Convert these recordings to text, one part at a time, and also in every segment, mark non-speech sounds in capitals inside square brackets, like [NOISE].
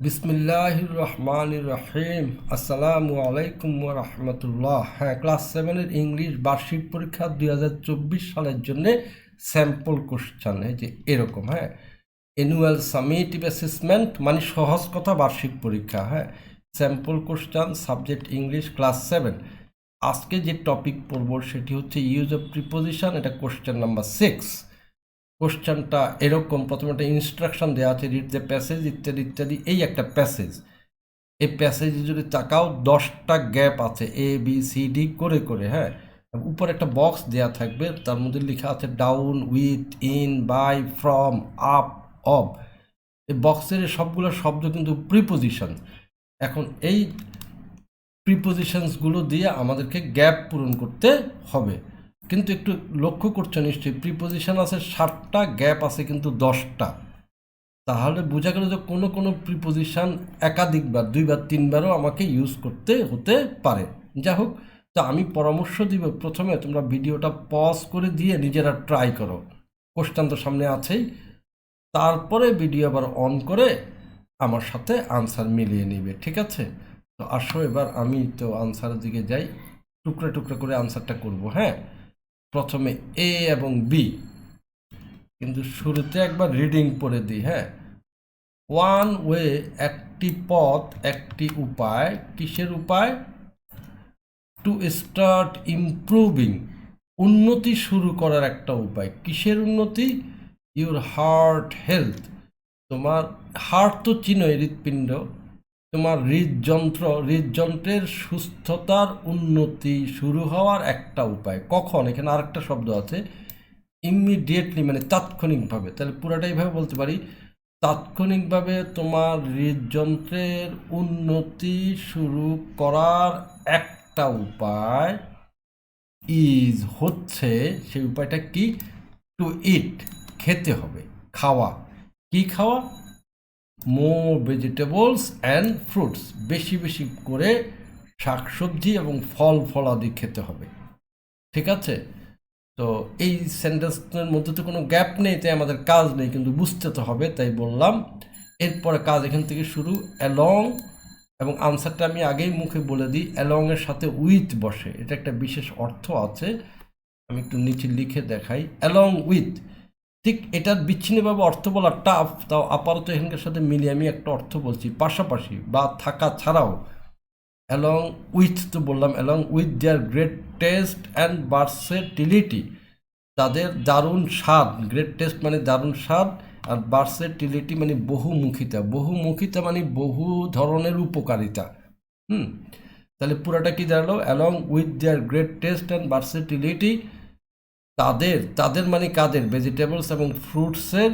বিসমিল্লাহ রহমান রহিম আসসালামু আলাইকুম রহমতুল্লাহ। হ্যাঁ ক্লাস সেভেনের ইংলিশ বার্ষিক পরীক্ষা দুই হাজার চব্বিশ সালের জন্য স্যাম্পল কোশ্চান। এই যে এরকম হ্যাঁ। অ্যানুয়াল সামিটিভ অ্যাসেসমেন্ট মানে সহজ কথা বার্ষিক পরীক্ষা হ্যাঁ। Sample question subject English class seven আজকে যে টপিক পড়ব সেটি হচ্ছে ইউজ অফ প্রিপোজিশন এটা কোশ্চেন নাম্বার সিক্স কোশ্চেনটা এরকম, প্রথমে একটা ইনস্ট্রাকশন দেওয়া আছে রিড দ্য প্যাসেজ ইত্যাদি ইত্যাদি, এই একটা প্যাসেজ এই প্যাসেজে যদি তাকাও, দশটা গ্যাপ আছে এ বি সি ডি করে করে হ্যাঁ? উপর একটা বক্স দেওয়া থাকবে, তার মধ্যে লেখা আছে down with in by from up of এই বক্সের সবগুলো শব্দ কিন্তু প্রিপোজিশন এখন এই প্রিপোজিশনসগুলো দিয়ে আমাদেরকে গ্যাপ পূরণ করতে হবে। কিন্তু একটু লক্ষ্য করছ নিশ্চয়ই প্রিপোজিশন আছে ষাটটা গ্যাপ আছে কিন্তু দশটা। তাহলে বোঝা গেল যে কোনো কোনো প্রিপোজিশন একাধিকবার দুইবার, তিনবারও আমাকে ইউজ করতে হতে পারে। যা হোক, তা আমি পরামর্শ দিব প্রথমে, তোমরা ভিডিওটা পজ করে দিয়ে নিজেরা ট্রাই করো। কোশ্চান তো সামনে আছেই। তারপরে ভিডিও আবার অন করে আমার সাথে আনসার মিলিয়ে নিবে, ঠিক আছে? তো আসো এবার, আমি তো আনসারের দিকে যাই। টুকরা টুকরা করে আনসারটা করব হ্যাঁ? প্রথমে এ এবং বি কিন্তু শুরুতে একবার রিডিং পড়ে দিই হ্যাঁ? ওয়ান ওয়ে একটি পথ, একটি উপায়। কিসের উপায়? টু স্টার্ট ইমপ্রুভিং উন্নতি শুরু করার একটা উপায়। কিসের উন্নতি? ইউর হার্ট হেলথ তোমার হার্ট তো চিনোই হৃৎপিণ্ড। তোমার হৃদযন্ত্র, হৃদযন্ত্রের সুস্থতার উন্নতি শুরু হওয়ার একটা উপায়। কখন? এখানে আরেকটা শব্দ আছে। ইমিডিয়েটলি মানে তাৎক্ষণিকভাবে। তাহলে পুরাটাই ভাবে বলতে পারি। তাৎক্ষণিকভাবে তোমার হৃদযন্ত্রের উন্নতি শুরু করার একটা উপায় ইজ হচ্ছে, সেই উপায়টা কি? টু ইট খেতে হবে, খাওয়া। কি খাওয়া? মোর ভেজিটেবলস অ্যান্ড ফ্রুটস বেশি বেশি করে শাকসবজি এবং ফল ফলাদি খেতে হবে। ঠিক আছে? তো এই সেন্টেন্সের মধ্যে তো কোনো গ্যাপ নেই, তাই আমাদের কাজ নেই, কিন্তু বুঝতে তো হবে, তাই বললাম। এরপরে কাজ এখান থেকে শুরু। অ্যালং এবং আনসারটা আমি আগেই মুখে বলে দিই। অ্যালংয়ের সাথে উইথ বসে। এটা একটা বিশেষ অর্থ আছে। আমি একটু নিচে লিখে দেখাই। অ্যালং উইথ ঠিক এটার বিচ্ছিন্নভাবে অর্থ বলা টাফ তাও আপাতত এখানকার সাথে মিলিয়ে আমি একটা অর্থ বলছি। পাশাপাশি বা থাকা ছাড়াও অ্যালং উইথ তো বললাম along with their great taste and versatility তাদের দারুণ স্বাদ গ্রেট টেস্ট মানে দারুণ স্বাদ আর ভার্সেটিলিটি মানে বহুমুখিতা। বহুমুখিতা মানে বহু ধরনের উপকারিতা। হুম? তাহলে পুরাটা কি দাঁড়াল? Along with their great taste and versatility তাদের তাদের মানে কাদের? ভেজিটেবলস এবং ফ্রুটসের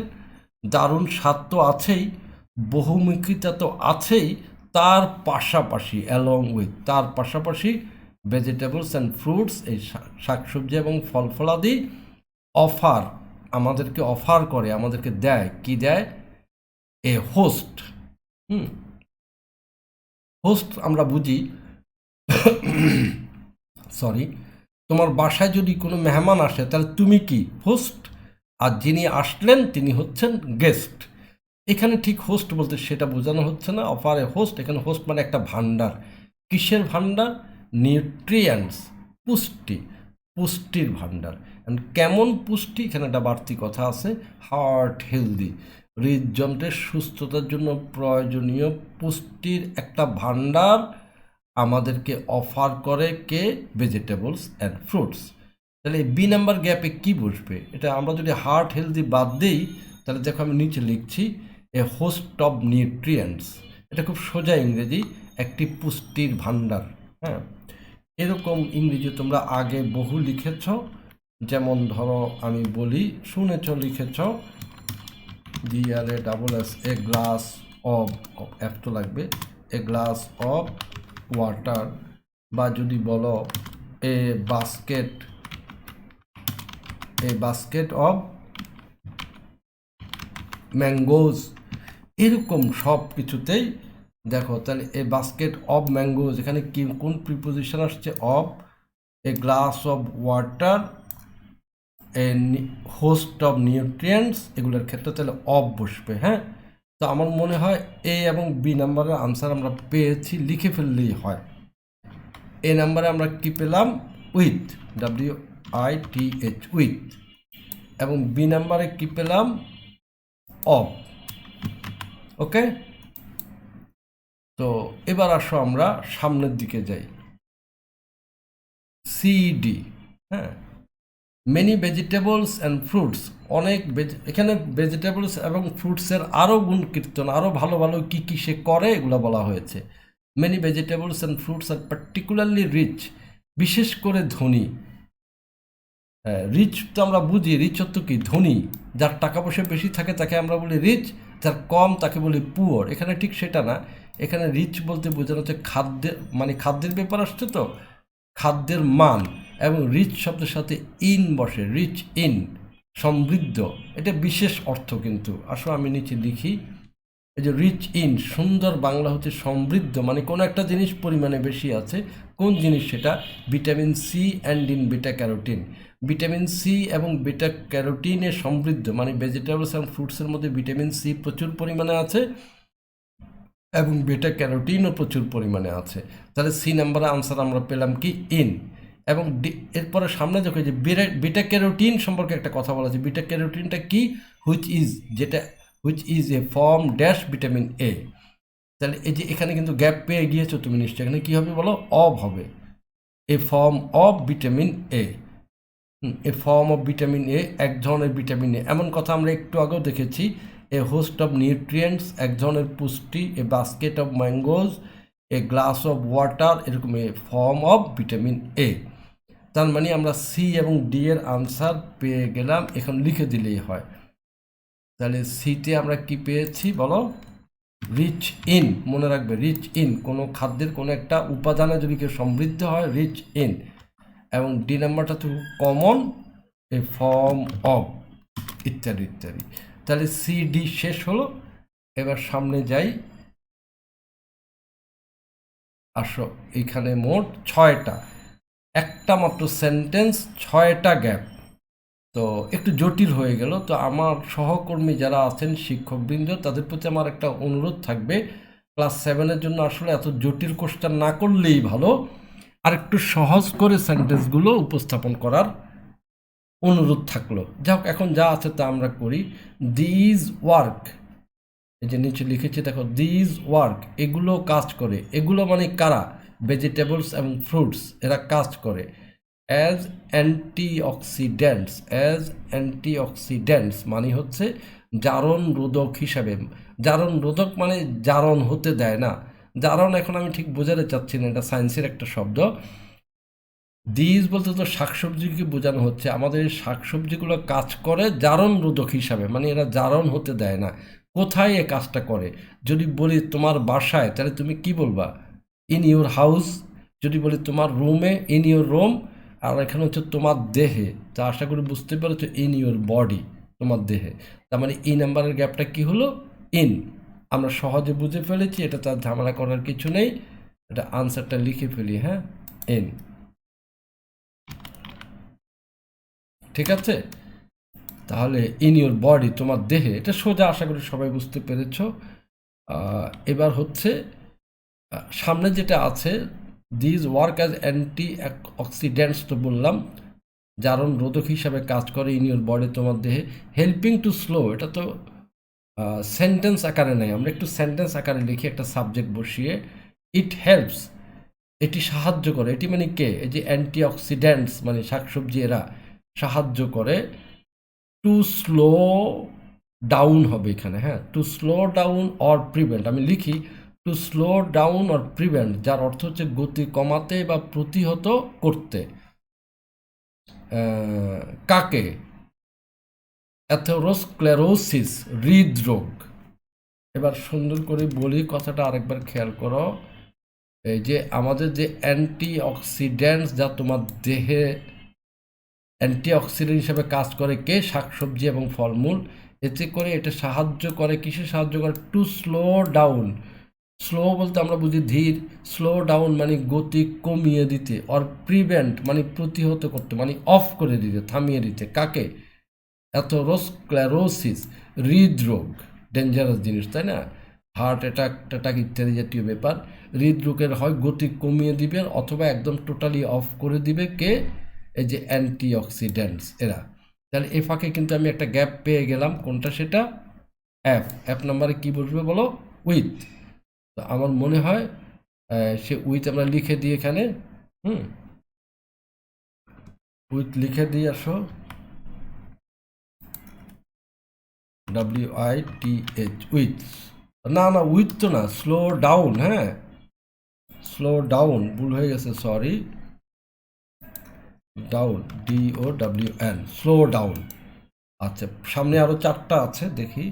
দারুণ স্বাদ তো আছেই, বহুমুখিতা তো আছেই, তার পাশাপাশি অ্যালং উইথ তার পাশাপাশি ভেজিটেবলস অ্যান্ড ফ্রুটস এই শাকসবজি এবং ফল ফলাদি অফার আমাদেরকে অফার করে, আমাদেরকে দেয়। কি দেয়? এ হোস্ট হুম হোস্ট আমরা বুঝি [COUGHS] সরি তোমার বাসায় যদি কোনো মেহমান আসে, তাহলে তুমি কি হোস্ট আর যিনি আসলেন, তিনি হচ্ছেন গেস্ট এখানে ঠিক হোস্ট বলতে সেটা বোঝানো হচ্ছে না। অফারে হোস্ট এখানে হোস্ট মানে একটা ভান্ডার কিসের ভান্ডার নিউট্রিয়েন্টস পুষ্টি। পুষ্টির ভান্ডার কেমন পুষ্টি? এখানে একটা বাড়তি কথা আছে। হার্ট হেলদি হৃদযন্ত্রের সুস্থতার জন্য প্রয়োজনীয় পুষ্টির একটা ভান্ডার আমাদেরকে অফার করে কে? ভেজিটেবলস অ্যান্ড ফ্রুটস তাহলে বি নাম্বার গ্যাপে কি বসবে? এটা আমরা যদি হার্ট হেলদি বাদ দিই, তাহলে দেখো আমি নিচে লিখছি এ হোস্ট অফ নিউট্রিয়েন্টস এটা খুব সোজা ইংরেজি, একটি পুষ্টির ভাণ্ডার। হ্যাঁ? এরকম ইংরেজি তোমরা আগে বহু লিখেছ। যেমন ধরো আমি বলি, শুনেছ, লিখেছ D R A double S a glass of F তো লাগবে এ গ্লাস অফ ওয়াটার বা যদি বলো a basket a basket of mangoes এরকম সব কিছুতেই দেখো, তাহলে এ বাস্কেট অফ ম্যাঙ্গোজ এখানে কি, কোন প্রিপোজিশন আসছে? Of a glass of water a host of nutrients এগুলোর ক্ষেত্রে তাহলে অফ বসবে হ্যাঁ? তো আমার মনে হয় এ এবং বি নাম্বারের আনসার আমরা পেয়েছি, লিখে ফেললেই হয়। এ নাম্বারে আমরা কি পেলাম? With W I T H with. এবং বি নাম্বারে কি পেলাম? অফ। ওকে? তো এবার আসো আমরা সামনের দিকে যাই। সিডি হ্যাঁ? মেনি ভেজিটেবলস অ্যান্ড ফ্রুটস অনেক এখানে ভেজিটেবলস এবং ফ্রুটসের আরও গুণ কীর্তন আরও ভালো ভালো কী কী সে করে এগুলো বলা হয়েছে। মেনি ভেজিটেবলস অ্যান্ড ফ্রুটস আর পার্টিকুলারলি রিচ বিশেষ করে ধনী। রিচ তো আমরা বুঝি রিচ অর্থ কি? ধনী, যার টাকা পয়সা বেশি থাকে তাকে আমরা বলি রিচ যার কম তাকে বলি পুয়ার এখানে ঠিক সেটা না। এখানে রিচ বলতে বোঝানো হচ্ছে খাদ্যের মানে খাদ্যের ব্যাপার আসছে তো। খাদ্যের মান এবং রিচ শব্দের সাথে ইন বসে রিচ ইন সমৃদ্ধ। এটা বিশেষ অর্থ কিন্তু। আসো আমি নিচে লিখি। এই যে রিচ ইন সুন্দর বাংলা হচ্ছে সমৃদ্ধ মানে কোনো একটা জিনিস পরিমাণে বেশি আছে। কোন জিনিস সেটা? Vitamin C and in beta carotene vitamin C এবং বিটা ক্যারোটিনে সমৃদ্ধ মানে ভেজিটেবলস অ্যান্ড ফ্রুটসের মধ্যে ভিটামিন সি প্রচুর পরিমাণে আছে। এবং বেটা ক্যারোটিনও প্রচুর পরিমাণে আছে। তাহলে সি নাম্বারে আনসার আমরা পেলাম কি? ইন এবং এরপরে সামনে দেখো যে বিটা ক্যারোটিন সম্পর্কে একটা কথা বলা আছে। বিটা ক্যারোটিনটা কি? হুইচ ইজ যেটা which is a form dash vitamin A তাহলে এই যে এখানে কিন্তু গ্যাপ পেয়ে গিয়েছো তুমি নিশ্চয়ই। এখানে কী হবে বলো? অব হবে। A form of vitamin A a form of vitamin A এক ধরনের ভিটামিন এ এমন কথা আমরা একটু আগেও দেখেছি এ হোস্ট অফ নিউট্রিয়েন্টস এক ধরনের পুষ্টি a basket of mangoes a glass of water এরকম এ ফর্ম অফ ভিটামিন এ তার মানে আমরা সি এবং ডি এর আনসার পেয়ে গেলাম, এখন লিখে দিলেই হয়। তাহলে সিতে আমরা কি পেয়েছি বলো? রিচ ইন মনে রাখবে রিচ ইন কোনো খাদ্যের কোনো একটা উপাদানে যদি কেউ সমৃদ্ধ হয় রিচ ইন এবং ডি নাম্বারটা তো কমন এ ফর্ম অফ ইত্যাদি ইত্যাদি। তাহলে সি ডি শেষ হলো। এবার সামনে যাই। আসো, এখানে মোট ছয়টা। একটা মাত্র সেন্টেন্স ছয়টা গ্যাপ তো একটু জটিল হয়ে গেল। তো আমার সহকর্মী যারা আছেন, শিক্ষকবৃন্দ, তাদের প্রতি আমার একটা অনুরোধ থাকবে। ক্লাস সেভেনের জন্য আসলে এত জটিল কোশ্চেন না করলেই ভালো। আর একটু সহজ করে সেন্টেন্সগুলো উপস্থাপন করার অনুরোধ থাকল। যাক এখন যা আছে তা আমরা করি। দিজ ওয়ার্ক এই যে নিচে লিখেছি, দেখো দিজ ওয়ার্ক এগুলো কাজ করে। এগুলো মানে কারা? ভেজিটেবলস এবং ফ্রুটস এরা কাজ করে। As antioxidants as antioxidants মানে হচ্ছে জারণ রোধক হিসাবে। জারণ রোধক মানে জারণ হতে দেয় না। জারণ, এখন আমি ঠিক বোঝাতে চাচ্ছি না, এটা সায়েন্সের একটা শব্দ। দিজ বলতে তো শাকসবজিকে বোঝানো হচ্ছে। আমাদের এই শাকসবজিগুলো কাজ করে জারণ রোধক হিসাবে মানে এরা জারণ হতে দেয় না। কোথায় এ কাজটা করে? যদি বলি তোমার বাসায়, তাহলে তুমি কি বলবা? ইন ইউর হাউস যদি বলি তোমার রুমে ইন ইউর রুম আর এখানে হচ্ছে তোমার দেহে। তা আশা করি বুঝতে পেরেছ ইন ইউর বডি তোমার দেহে। তার মানে এই নাম্বারের গ্যাপটা কি হলো? ইন আমরা সহজে বুঝে ফেলেছি, এটা তার ঝামেলা করার কিছু নেই। এটা আনসারটা লিখে ফেলি হ্যাঁ? ইন ঠিক আছে? তাহলে ইন ইউর বডি তোমার দেহে, এটা সোজা আশা করি সবাই বুঝতে পেরেছ। এবার হচ্ছে সামনে যেটা আছে these work as antioxidants তো বললাম, জারণ রোধক হিসাবে কাজ করে ইন ইউর বডি তোমার দেহে। হেল্পিং টু স্লো এটা তো সেন্টেন্স আকারে নেই। আমরা একটু সেন্টেন্স আকারে লিখি একটা সাবজেক্ট বসিয়ে। ইট হেল্পস এটি সাহায্য করে। এটি মানে কে? এই যে অ্যান্টি অক্সিডেন্টস মানে শাকসবজি এরা। সাহায্য করে টু স্লো ডাউন হবে এখানে হ্যাঁ? To slow down or prevent আমি লিখি to slow down or prevent যার অর্থ হচ্ছে গতি কমাতে বা প্রতিহত করতে। কাকে? অ্যাথেরোস্ক্লেরোসিস হৃদরোগ। এবার সুন্দর করে বলি, কথাটা আরেকবার খেয়াল করো। এই যে আমাদের যে অ্যান্টি অক্সিডেন্টস যা তোমার দেহে অ্যান্টি অক্সিডেন্ট হিসেবে কাজ করে কে? শাকসবজি এবং ফলমূল। এতে করে এটা সাহায্য করে, কিসে সাহায্য করে? টু স্লো ডাউন স্লো বলতে আমরা বুঝি ধীর। স্লো ডাউন মানে গতি কমিয়ে দিতে অর প্রিভেন্ট মানে প্রতিহত করতে মানে অফ করে দিতে, থামিয়ে দিতে। কাকে? অ্যাথোরোস্ক্লেরোসিস, হৃদরোগ ডেঞ্জারাস জিনিস, তাই না? হার্ট অ্যাটাক ট্যাটাক ইত্যাদি জাতীয় ব্যাপার। হৃদরোগের হয় গতি কমিয়ে দিবে অথবা একদম টোটালি অফ করে দিবে কে? এই যে অ্যান্টি অক্সিডেন্টস এরা। তাহলে এ ফাঁকে কিন্তু আমি একটা গ্যাপ পেয়ে গেলাম। কোনটা সেটা? অ্যাপ অ্যাপ নাম্বারে কি বসবে বলো? উইথ তো আমার মনে হয় সে উইথ আমরা লিখে দিই এখানে। হুম? উইথ লিখে দিই, আসো। W I T H with না না উইথ তো না স্লো ডাউন হ্যাঁ। স্লো ডাউন ভুল হয়ে গেছে sorry down D O W N slow down আচ্ছা সামনে আরও চারটা আছে, দেখি।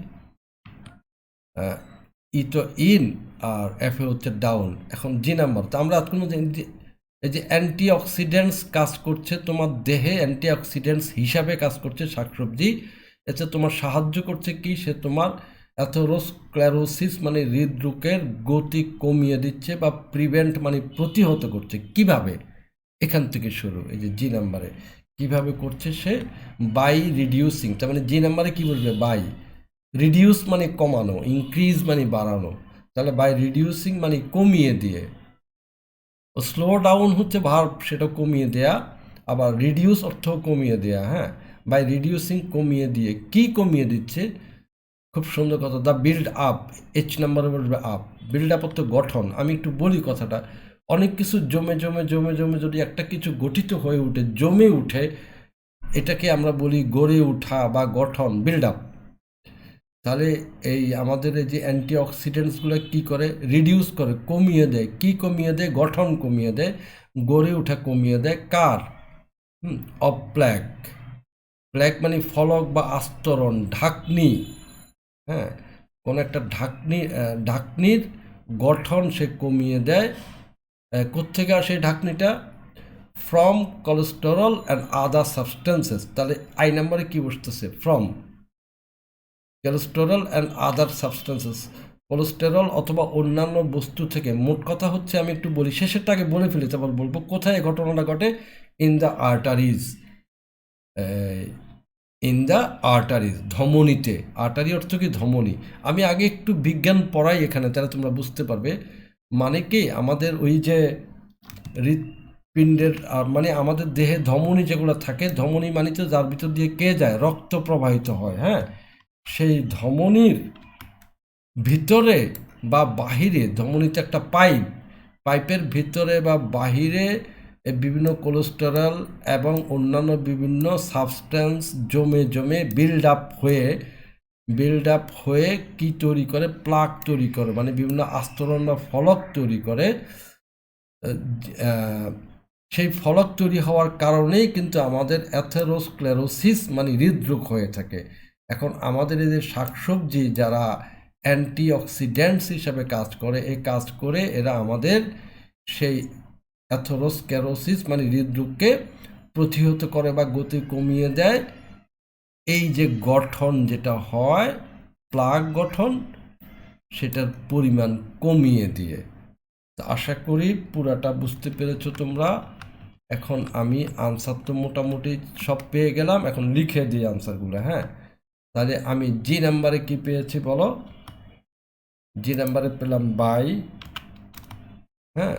ই তো ইন আর এফ এ হচ্ছে ডাউন এখন জি নাম্বার তো আমরা আজকে এই যে অ্যান্টি অক্সিডেন্টস কাজ করছে তোমার দেহে অ্যান্টি অক্সিডেন্টস হিসাবে কাজ করছে শাকসবজি। এতে তোমার সাহায্য করছে কি? সে তোমার অ্যাথোরোস্ক্লেরোসিস মানে হৃদরোগের গতি কমিয়ে দিচ্ছে বা প্রিভেন্ট মানে প্রতিহত করছে। কীভাবে? এখান থেকে শুরু, এই যে জি নাম্বারে কীভাবে করছে সে? বাই রিডিউসিং তার মানে জি নাম্বারে কি বলবে? বাই রিডিউস মানে কমানো ইনক্রিজ মানে বাড়ানো। তাহলে বাই রিডিউসিং মানে কমিয়ে দিয়ে। ও স্লো ডাউন হচ্ছে ভার্ব সেটা কমিয়ে দেয়া। আবার রিডিউস অর্থ কমিয়ে দেয়া হ্যাঁ? বাই রিডিউসিং কমিয়ে দিয়ে, কি কমিয়ে দিচ্ছে? খুব সুন্দর কথা দ্য বিল্ড আপ এইচ নাম্বারে বলবে আপ বিল্ড আপ অর্থ গঠন, আমি একটু বলি কথাটা। অনেক কিছু জমে জমে জমে জমে যদি একটা কিছু গঠিত হয়ে উঠে, জমে উঠে, এটাকে আমরা বলি গড়ে ওঠা বা গঠন বিল্ড আপ তাহলে এই আমাদের এই যে অ্যান্টি অক্সিডেন্টসগুলো কী করে? রিডিউস করে, কমিয়ে দেয়। কি কমিয়ে দেয়? গঠন কমিয়ে দেয়। গড়ে ওঠা কমিয়ে দেয়। কার? অফ প্ল্যাক প্ল্যাক মানে ফলক বা আস্তরণ, ঢাকনি। হ্যাঁ কোনো একটা ঢাকনি ঢাকনির গঠন সে কমিয়ে দেয়। আহ, কোত্থেকে আসে ঢাকনিটা? From cholesterol and other substances তাহলে আই নাম্বারে কি বসতেছে? From cholesterol and other substances cholesterol অথবা অন্যান্য বস্তু থেকে মোট কথা হচ্ছে আমি একটু বলি শেষেরটাকে বলে ফেলি তারপর বলব কোথায় ঘটনাটা ঘটে? In the arteries in the arteries ধমনীতে। Artery অর্থ কি? ধমনী। আমি আগে একটু বিজ্ঞান পড়াই এখানে তাহলে তোমরা বুঝতে পারবে। মানে কি আমাদের ওই যে হৃৎপিণ্ডের মানে আমাদের দেহে ধমনী যেগুলো থাকে, ধমনী মানে তো যার ভিতর দিয়ে কে যায়? রক্ত প্রবাহিত হয় হ্যাঁ? সেই ধমনীর ভিতরে বা বাহিরে ধমনীতে একটা পাইপ, পাইপের ভিতরে বা বাহিরে বিভিন্ন কোলেস্টেরল এবং অন্যান্য বিভিন্ন সাবস্টেন্স জমে জমে বিল্ড আপ হয়ে বিল্ড আপ হয়ে কি তৈরি করে? প্লাক তৈরি করে মানে বিভিন্ন আস্তরণ বা ফলক তৈরি করে। সেই ফলক তৈরি হওয়ার কারণেই কিন্তু আমাদের অ্যাথেরোস্ক্লেরোসিস মানে হৃদরোগ হয়ে থাকে। এখন আমাদের এই যে শাকসবজি, যারা অ্যান্টি অক্সিডেন্টস হিসাবে কাজ করে, এই কাজ করে এরা আমাদের সেই অ্যাথেরোস্ক্লেরোসিস মানে হৃদরোগকে প্রতিহত করে বা গতি কমিয়ে দেয়। এই যে গঠন যেটা হয়, প্লাগ গঠন, সেটার পরিমাণ কমিয়ে দিয়ে। আশা করি পুরাটা বুঝতে পেরেছ তোমরা। এখন আমি আনসার তো মোটামুটি সব পেয়ে গেলাম, এখন লিখে দিই আনসারগুলো হ্যাঁ? তাহলে আমি জি নাম্বারে কি পেয়েছি বলো? জি নাম্বারে পেলাম বাই হ্যাঁ?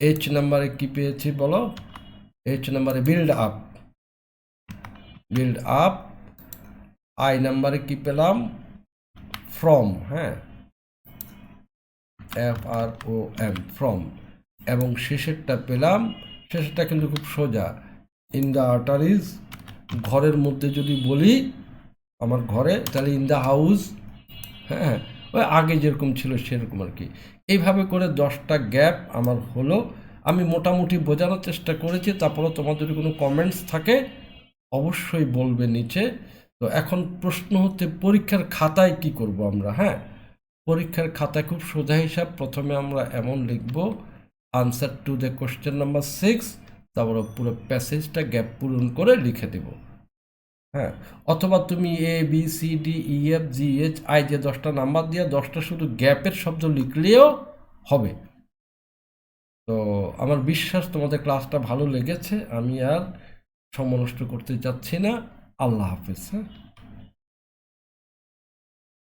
এইচ নাম্বারে কি পেয়েছি বলো? এইচ নাম্বারে build up build up I নাম্বারে কি পেলাম ফ্রম হ্যাঁ? F R O M from এবং শেষেরটা পেলাম, শেষেরটা কিন্তু খুব সোজা। ইন দ্য আর্টারিজ ঘরের মধ্যে যদি বলি, আমার ঘরে, তাহলে ইন দ্য হাউস হ্যাঁ? ওই আগে যেরকম ছিল সেরকম আর কি। এইভাবে করে দশটা গ্যাপ আমার হলো। আমি মোটামুটি বোঝানোর চেষ্টা করেছি তারপরে তোমার যদি কোনো কমেন্টস থাকে অবশ্যই বলবে নিচে। তো এখন প্রশ্ন হচ্ছে, পরীক্ষার খাতায় কি করব আমরা হ্যাঁ? পরীক্ষার খাতায় খুব সোজা হিসাব, প্রথমে আমরা এমন লিখব answer to the question number six তারপরে পুরো প্যাসেজটা গ্যাপ পূরণ করে লিখে দেব হ্যাঁ? অথবা তুমি A B C D E F G H I যে দশটা নাম্বার দিয়ে, দশটা শুধু গ্যাপের শব্দ লিখলেও হবে। তো আমার বিশ্বাস তোমাদের ক্লাসটা ভালো লেগেছে, আমি আর সময় নষ্ট করতে যাচ্ছি না। আল্লাহ হাফেজ হ্যাঁ?